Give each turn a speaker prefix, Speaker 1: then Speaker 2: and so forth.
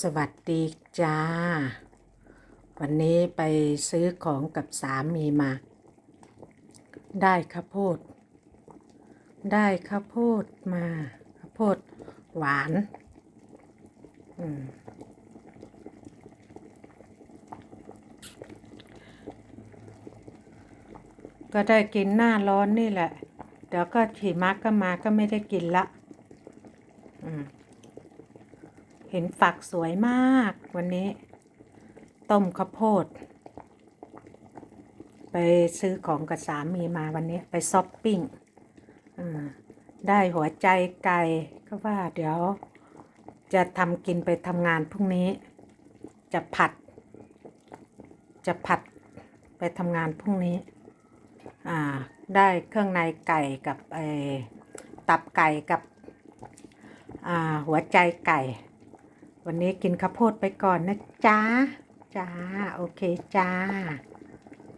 Speaker 1: สวัสดีจ้า วันนี้ไปซื้อของกับสามีมา ได้ข้าวโพด ได้ข้าวโพดมาข้าวโพดหวาน ก็ได้กินหน้าร้อนนี่แหละ เดี๋ยวก็หิมะก็มาก็ไม่ได้กินละ อืม เห็นฝักสวยมากวันนี้ ต้มข้าวโพด ไปซื้อของกับสามีมาวันนี้ ไปช้อปปิ้งได้หัวใจไก่ก็ว่าเดี๋ยว จะทำกินไปทำงานพรุ่งนี้ จะผัด จะผัดไปทำงานพรุ่งนี้ อ่า ได้เครื่องในไก่กับไอตับไก่กับหัวใจไก่ วันนี้กินข้าวโพดไปก่อนนะจ๊าจ้า โอเคจ้า